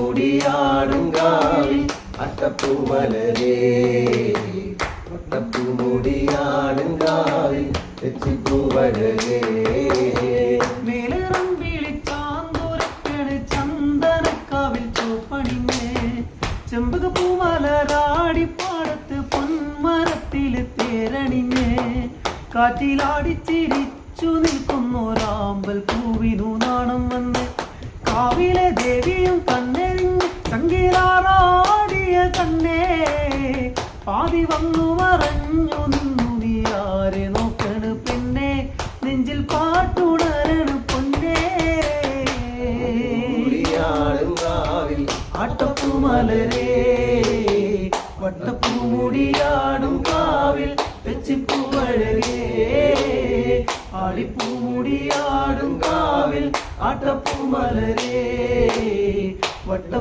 വട്ടപ്പൂമുടിയാടും കാവിൽ അട്ടപ്പൂമലരേ വട്ടപ്പൂമുടിയാടും കാവിൽ തെച്ചിപ്പൂവഴകേ മേലേറം വിളിച്ചാന്തൂരക്കാണ് ചന്ദനക്കാവിൽ ചോപ്പണിഞ്ഞ് ചെമ്പക പൂമലരാടി പാടത്ത് പൊന്മരത്തിൽ തേരണിഞ്ഞ്. കാറ്റിലാടി ചിരിച്ചു പൂവിനു നാണം വന്ന് കാവിലെ ദേവിയും കണ്ണെറിഞ്ഞ് ചങ്കിലാറാടിയ കണ്ണേ പാതി വന്നു മറഞ്ഞു നിന്നു നീ ആരെ നോക്കണ് പെണ്ണെ നെഞ്ചിൽ പാട്ടുണരണ പൊന്നേ മുടിയാടും കാവിൽ ആട്ടപ്പൂമലരേ വട്ടപ്പൂമുടിയാടും കാവിൽ തെച്ചിപ്പൂവഴകേ ആടിപ്പൂമുടിയാടും കാവിൽ ആട്ടപ്പൂമലരേ വട്ട